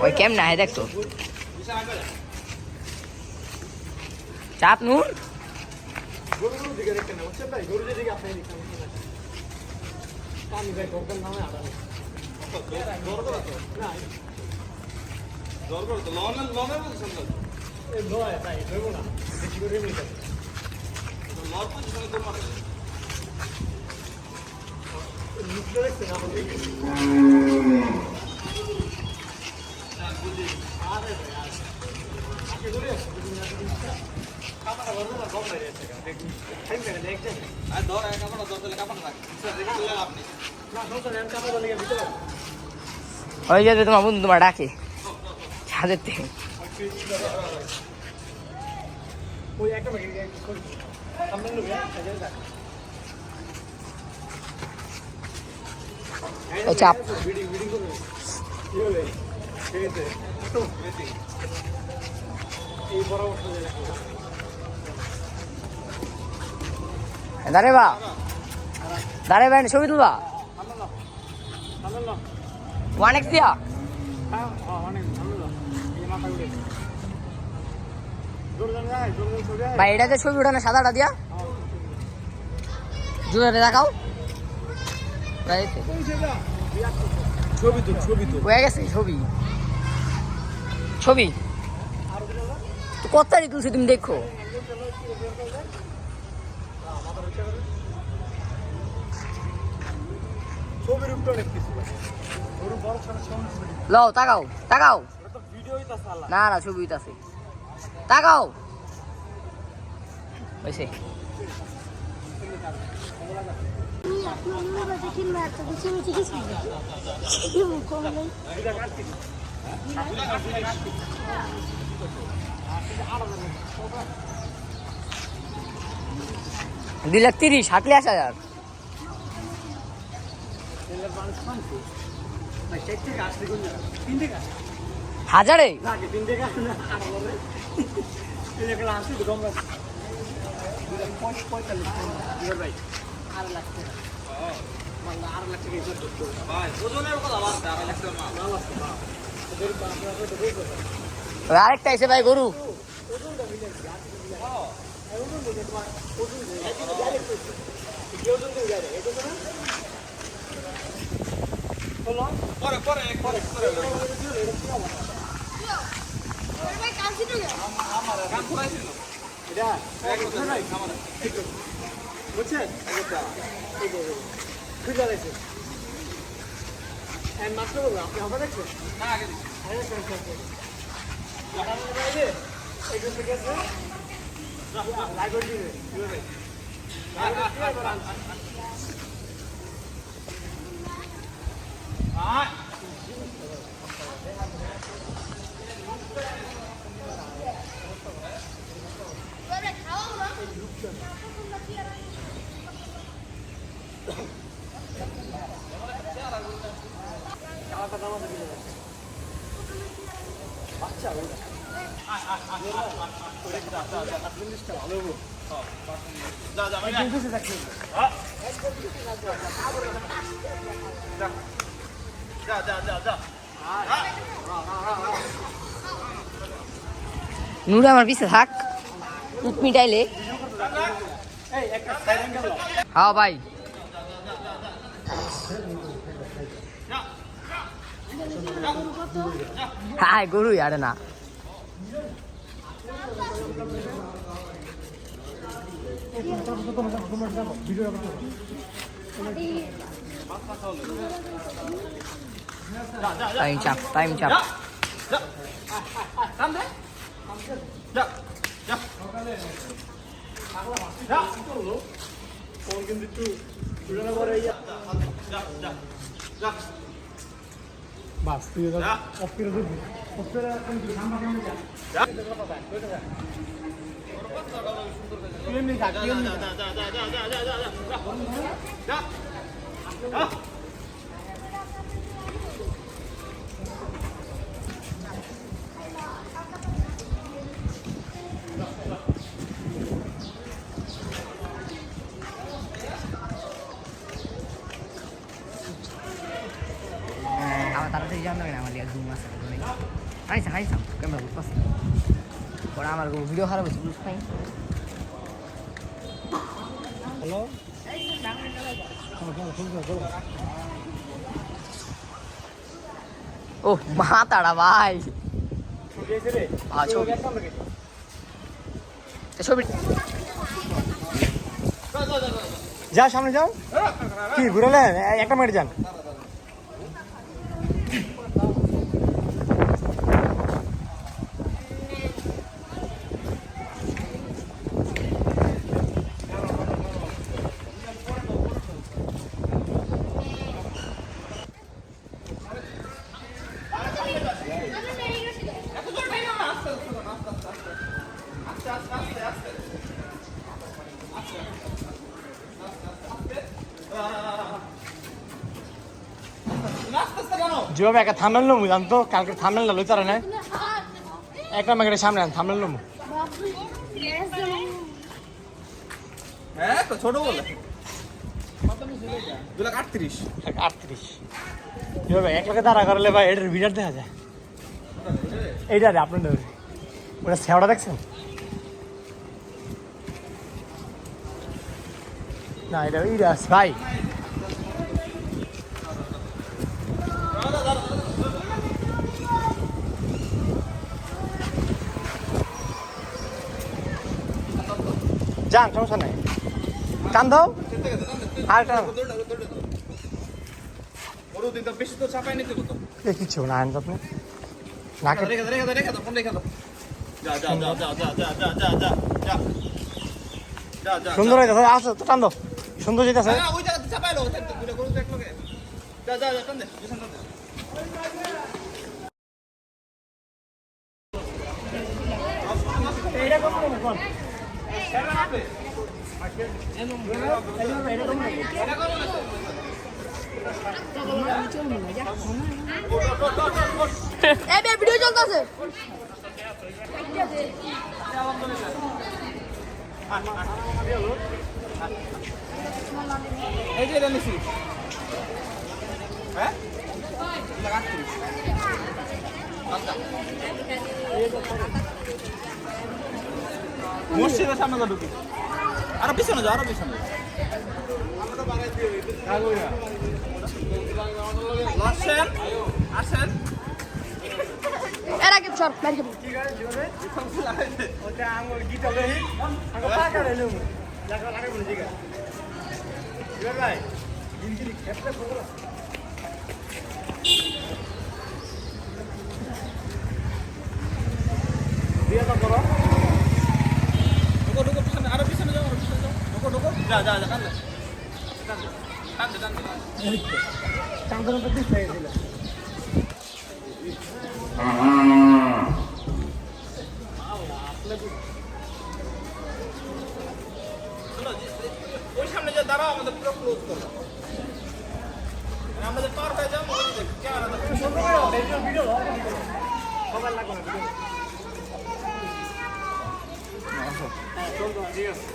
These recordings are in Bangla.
ઓય કેમ ના હે દેખ તો ચાપ નું লড় ওই যে তোমার বন্ধু তোমার ডাকে। ছাদের থেকে ওই একটা রাখো দাঁড়ে বা। দাঁড়ে ভাই, ছবি তুলবা। ওয়ান এক্স দিয়া। জোর জোর জোর জোর ভাই, এটাতে ছবি ওঠানো সাদাটা দিয়া। জুড়ে দেখাও। ছবি তো ছবি তো হয়ে গেছে ছবি। ছবি? তো কত তারিখ তুলছি তুমি দেখো? লও তাকাও তাকাও। না না ছবি আছে তাকাও। হয়েছে দুই লাখ তিরিশ হাঁটলে আসা আসে হাজারে? পঁয়তাল্লিশ আড়াই লাখ টাকা। আড়াই লাখ টাকা আরেকটা এসে ভাই গরু। কেউ যদি যায় না, এটা তো। না? বলো। এটা, বুঝছেন ভাই? বুঝছেন? এই যে, এই যে, খুঁজে দেখছেন। হ্যাঁ, মাত্র বলব, আপনি হবে দেখছেন? আরে, দেখছেন, দেখছেন। আপনার বাইরে, এগুলো থেকে আছে? লাইভ করে দিবে, দিবে ভাই। লাইভ করে দিবে, এবার আনছি। কালাটা দাম আছে দিলে বাচ্চা ওটা জিনিসটা ভালো হব একদম খুশি থাকছি নুরে আমার পিছে থাক। উঠ মিটাইলে। হ্যাঁ ভাই। হ্যাঁ গরু আরে না। টাইম চাপ টাইম চাপ কিন্তু একটু দুজনে পরে ইয়া বাস তুই অফ করে দিবি অফ করে সামনে যা। বুঝতে পরে আমার ভিডিও খারাপ হয়েছে হ্যালো ও মাতাড়া ভাই। যা, সামনে যাও। কি, ঘুরালে? একটা মিনিট যান। যেভাবে একটা থামেল নমু জানতো কালকে থামেল না লইতারে না একটা মেঘের সামনে আন থামেল নমু হ্যাঁ তো ছোট বলে। দু লাখ আটত্রিশ আটত্রিশ। যেভাবে এক লাখে দাঁড়া করলে ভাই এটার দেখা যায়। এইটা রে আপনার ওটা সেওটা দেখছেন? না এটা ভাই যান সমস্যা নাই। টান দাও। আর টান কিচ্ছু না আনজ আপনি। নাকে রেখে দে রেখে ফোন রেখে দে যা যা যা যা যা যা যা যা যা যা যা যা সুন্দর হয়েছে আছে তো টান দাও। সুন্দর যেতেছে ওই জায়গাতে চাপাইলো ঘুরে এই ভিডিও মসজিদের সামনে যা ঢুকি। আরও পিছনে যাও আরও পিছনে আসেন আসেন। এর আগে সর বাইরে যাব। ওটা আঙুল গিটা দেই আগে পাকা রে লুম লাগা লাগা বলে দিগা ইবার ভাই খবর ওই সামনে যে দাঁড়াও আমাদের পুরো ক্লোজ করো। মানে আমাদের পার হয়ে যাও ভিডিও সবার লাগবে না হ্যাঁ, ঠিক আছে।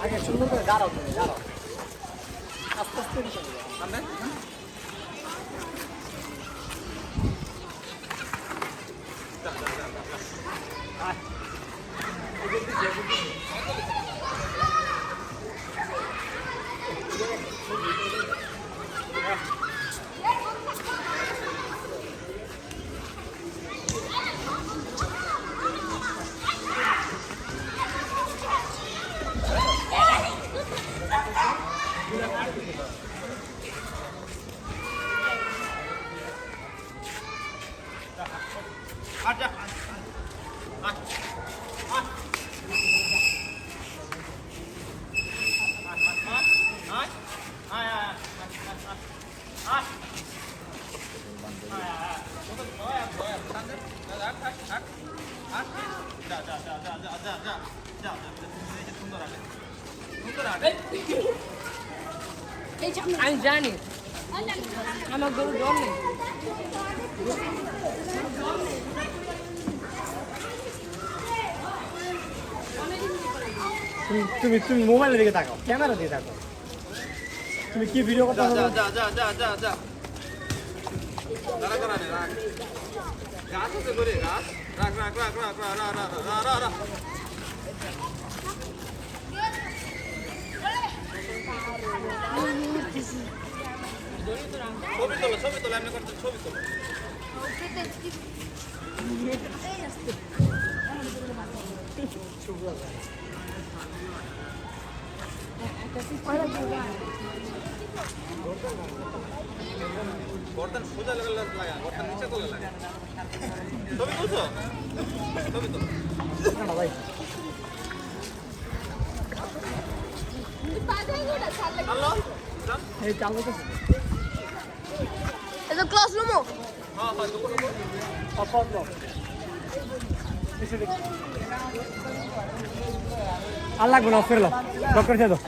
아니, 중국을 날아오는 날아. সুন্দর আটে সুন্দর আটে আমি জানি আমার গরু জল নেই তুমি তুমি তুমি মোবাইলের দিকে তাকাও ক্যামেরা দিকে তাকাও তুমি কি ভিডিও করতে যা যা যা যা যা যা যা দাঁড়া করা নে রাখ করে গাছ রাখ রাখ রাখ রাখ রাখ রাখ রাখ রাখ রাখ রাখ ছবি তোলো ছবি তোলো এমনি করতে ছবি তোলো। বর্তমান সোজা লেভেল এটা ক্লাসরুমও আল্লাহগুলো ফেরলো ডক্টর দাও